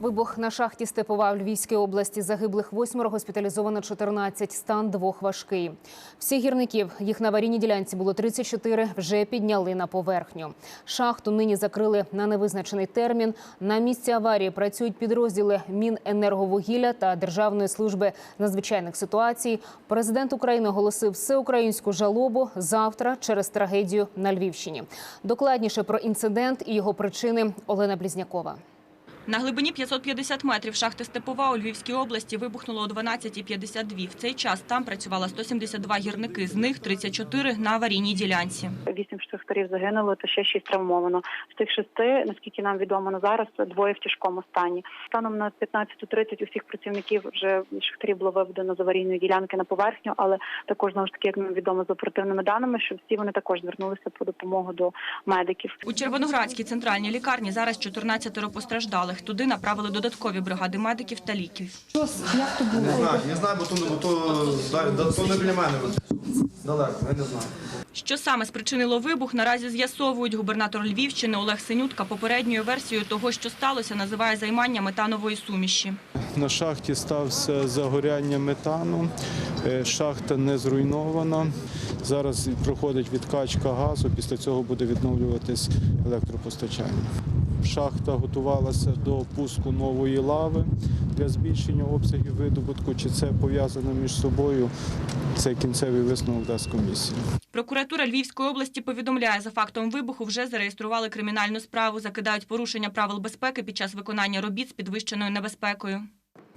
Вибух на шахті Степова в Львівській області. Загиблих восьмеро, госпіталізовано 14, стан двох важкий. Всіх гірників, їх на аварійній ділянці було 34, вже підняли на поверхню. Шахту нині закрили на невизначений термін. На місці аварії працюють підрозділи Міненерговугілля та Державної служби надзвичайних ситуацій. Президент України оголосив всеукраїнську жалобу завтра через трагедію на Львівщині. Докладніше про інцидент і його причини Олена Блізнякова. На глибині 550 метрів шахти Степова у Львівській області вибухнуло о 12.52. В цей час там працювало 172 гірники, з них 34 на аварійній ділянці. Вісім шахтарів загинуло, та ще шість травмовано. З тих шести, наскільки нам відомо на зараз, двоє в тяжкому стані. Станом на 15.30 усіх працівників вже шахтарів було виведено з аварійної ділянки на поверхню, але також знову ж таки, як нам відомо за оперативними даними, що всі вони також звернулися по допомогу до медиків. У Червоноградській центральній лікарні зараз 14 постраждалих. Туди направили додаткові бригади медиків та ліків. Не знаю, не знаю, бо то, бо то, то не біля мене. Далеко, я не знаю. Що саме спричинило вибух, наразі з'ясовують. Губернатор Львівщини Олег Синютка попередньою версією того, що сталося, називає займання метанової суміші. На шахті стався загоряння метану. Е, Шахта не зруйнована. Зараз проходить відкачка газу. Після цього буде відновлюватись електропостачання. Шахта готувалася до пуску нової лави для збільшення обсягів видобутку. Чи це пов'язано між собою? Це кінцевий висновок дасть комісія. Прокуратура Львівської області повідомляє, за фактом вибуху вже зареєстрували кримінальну справу, закидають порушення правил безпеки під час виконання робіт з підвищеною небезпекою.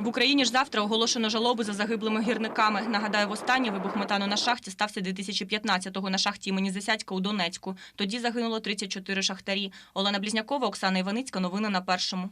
В Україні ж завтра оголошено жалоби за загиблими гірниками. Нагадаю, востаннє вибух метану на шахті стався 2015-го на шахті імені Засядька у Донецьку. Тоді загинуло 34 шахтарі. Олена Блізнякова, Оксана Іваницька. Новини на першому.